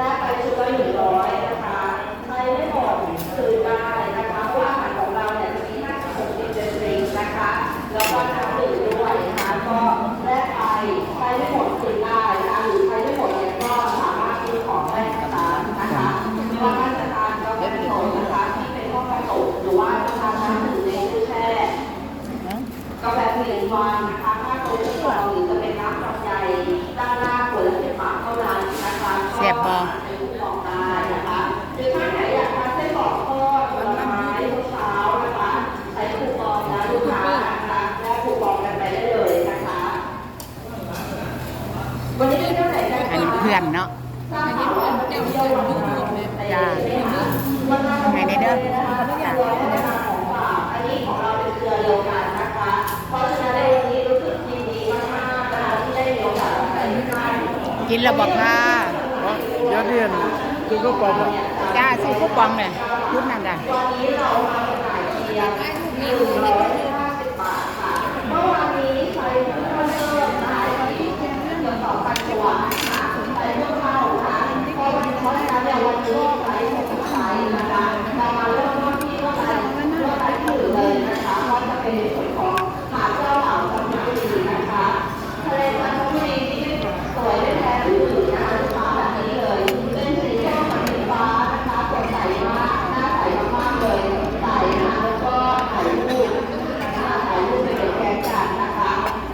ได้ไพื่อนเนาะทราบข่าวว่าเดี๋ยวเราดูดูจ้าให้ในเด้อจ้าอันนี้ของเราเป็นเครือเดียวกันนะคะเพราะฉะนั้นในวันนี้รู้สึกยินดีมากๆนะคะที่ได้มีโอกาสไปที่บ้านกินแล้วบอกค่ะเดี๋ยวเรียนคือก็ปอบอะจ้าซื้อคูปองเลยยุดนั่นจ้ะวันนี้เรามาจำหน่ายเพียงหนึ่งร้อยห้าสิบบาทค่ะเมื่อวานนี้ใช้เพิ่มเติมนะคะที่เกือบสองพันตัวค่ะใช้เพิ่มเข้าค่ะเพราะวันเพราะฉะนั้นเนี่ยวันนี้ใช้หกใช้นะคะเรามาเริ่มต้นที่ว่าการเลือกใช้ถือเลยนะคะเพราะจะเป็นในส่วนของหาดเจ้าเหล่าจันทบุรีนะคะทะเลจันทบุรีที่สวยไม่แพ้ที่อื่นนะคะลูกค้าแบบนี้เลย เป็นสีส้มกับสีฟ้านะคะสดใสมากหน้าใสมากๆเลยใสนะแล้วก็ถ่ายรูปนะคะถ่ายรูปเป็นแกนกันนะคะ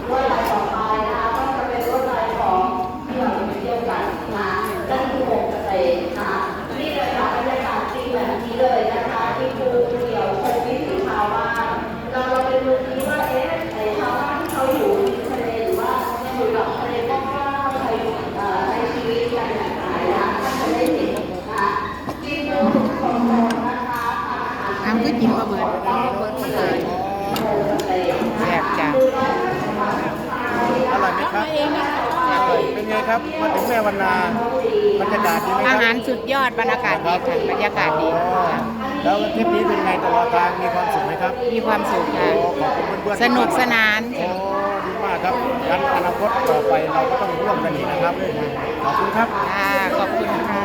ลวดลายต่อไปนะคะก็จะเป็นลวดลายของที่เราไปเที่ยวกันนะนั่นคือโฮมสเตย์นะคะนี่เลยค่ะบรรยากาศจริงแบบนี้เลยนะคะที่ภูเขียวชมวิถีชาวบ้านเราเราไปดูที่ว่าเอ๊ะไอ้ชาวบ้านที่เขาอยู่ริมทะเลหรือว่าอยู่กับทะเลกว้างๆใช้เอ่อใช้ชีวิตกันแบบไหนนะท่านจะได้เห็นนะคะกินดูสดๆนะคะทานอาหาร น้ำก็กินมาเบิดแซ่บจ้ะ อร่อยไหมครับอร่อยเป็นไง ครับมาถึงแม่วันนาบรรยากาศดีไหมคอารับ หารสุดยอดบรรยากาศดีค่ะบรรยากาศดีอ๋อค่ะแล้วทริปนี้เป็นไงตลอดทางมีความสุขไหมครับมีความสุขโอ้ค่ะขอบคุณเพื่อนๆสนุกสนาน โอ้ดีมากครับงั้นอนาคตต่อไปเราก็ต้องร่วมกันนี้นะครับขอบคุณครับ ค่ะ ขอบคุณค่ะ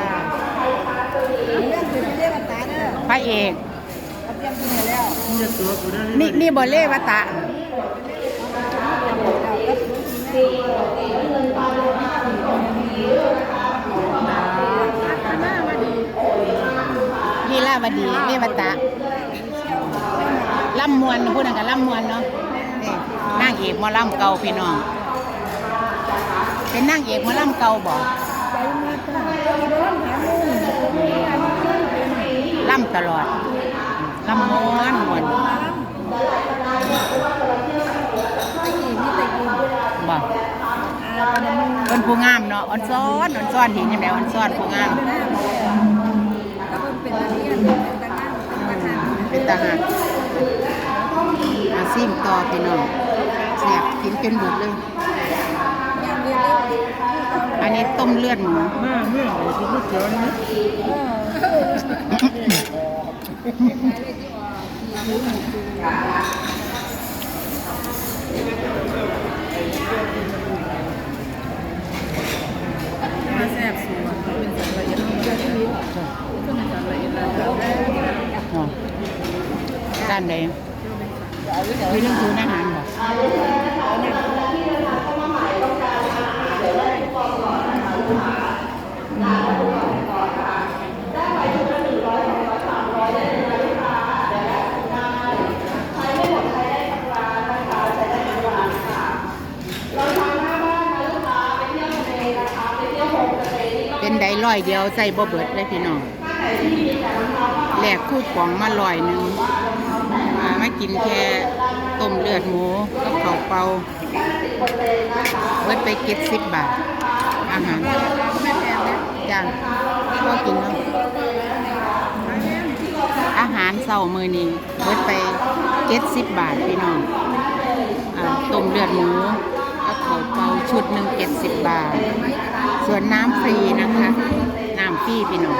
พระเอกนี่นี่บอเล่วะตะลี ลาวดีเลวตะล่ำมวนพูดนั่นกันล่ำมวนเนาะนี่นางเอกมอล่ำเก่าพี่น้อง เป็นนางเอกมอล่ำเก่าบอกล่ำตลอดล่ำมวนมวนบอกเป็นผู้งามเนาะอ่อนซ้อนอ่อนซ้อนเห็นยังไงอ่อนซ้อนผู้งาม เป็นทหารอาซิมต่อพี่น้องแสบกินจนเบุดเลย อันนี้ต้มเลือดหมูแม่แม่คุณไม่เจอนะอ๋อด้านใดมีเรื่องทูนอาหารบอกเป็นไดร้อยเดียวใส่บ่เบิดเลยพี่น้อง แหลกคู่ป๋องมาลอยหนึ่งมามากินแค่ต้มเลือดหมูกับข้าวเปาเบิดไปเก็ดสิบบาท อาหารจ้าก็กินเนาะอาหารเช้ามือนี้เบิดไปเจ็ดสิบบาทพี่น้องอต้มเลือดหมูกับข้าวเปาชุดหนึ่งเจ็ดสิบบาท ส่วนน้ำฟรีนะคะ น้ำฟรีพี่น้อง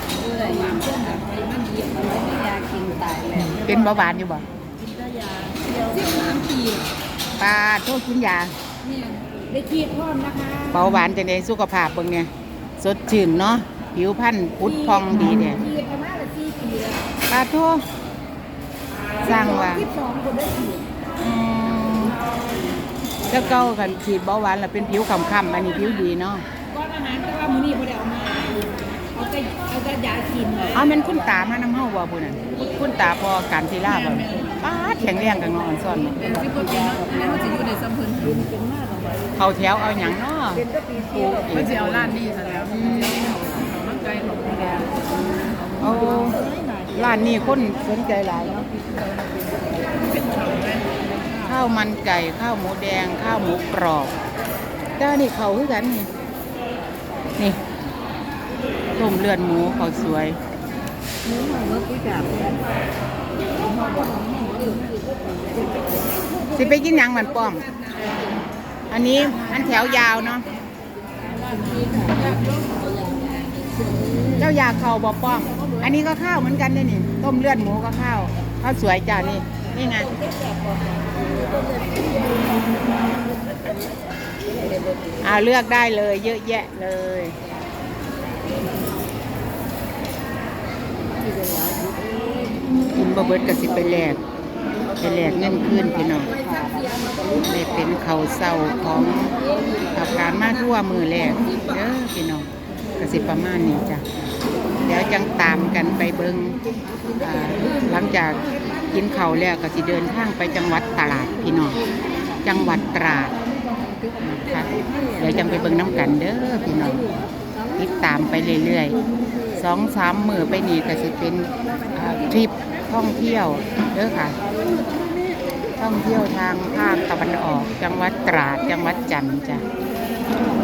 เลยเป็นเบาหวานอยู่บ่กินได้ยาเดียวสิบสามปีปลาโทษกินยาเนี่ยได้ขีดพร้อมนะคะเบาหวานจะในสุขภาพเบิ่งเนี่ยสดชื่นเนาะผิวพรรณพุดพองดีเด้ขีดประมาณละสี่ปีแล้วปลาโทษสร้างว่าสิบสองคนได้ขีดอืมแล้วเก้ากันฉีดเบาหวานแล้วเป็นผิวคำๆอันนี้ผิวดีเนาะก้อนอาหารแต่ว่ามื้อนี้บ่ได้เอามาเอาแต่เอาแต่ยา กินเลยเอาแมันคุณตามานำเฮาบ่พุ่นน่ะคุณตาพอการทีลาบ่ป้าดแข็งแรงกันเนาะอ่อนซ่อนเนาะเป็นสิบกว่าปีเนาะแล้วมันสิอยู่ในซ้ำเพิ่นเป็นมากกว่าเข้าแถวเอาหยังเนาะมันสิเอาร้านนี้ซะแล้วมันสิเอาเขามาไกลของแกเอาร้านนี้คนสนใจหลายเนาะเป็นเขาไหมข้าวมันไก่ข้าวหมูแดงข้าวหมูกรอบเจ้านี่เขาคือกันนี่นี่ ต้มเลือดหมูเขาสวยหมูหมูกุ้ยจับสิไปกินหยังมันป้อม อันนี้มันแถวยาวเนาะเจ้ายาเข่าบอป้อม อันนี้ก็ข้าวเหมือนกันเลยนี่ ต้มเลือดหมูก็ข้าวข้าวสวยจ้านี่นี่ไงเอาเลือกได้เลย เยอะแยะเลย กินบะเบิดก็สิไปแลกไปแลกเงินคืนพี่น้องได้เป็นเขาเศร้าของอาการมาทั่วมือแรกเด้อพี่น้องก็สิประมาณนี้จ้ะเดี๋ยวจังตามกันไปเบิงหลังจากกินเขาแล้วก็สิเดินทางไปจังหวัดตราดพี่น้องจังหวัดตราดนะคะเดี๋ยวจังไปเบิงน้ำกันเด้อพี่น้องติดตามไปเรื่อยๆ สองสามมือไปนี่ก็จะเป็นทริปท่องเที่ยวเด้อค่ะ ท่องเที่ยวทางภาคตะวันออก จังหวัดตราดจังหวัดจันจ้ะ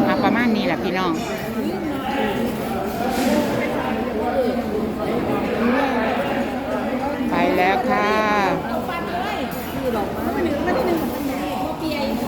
มาประมาณนี้แหละพี่น้องไปแล้วค่ะ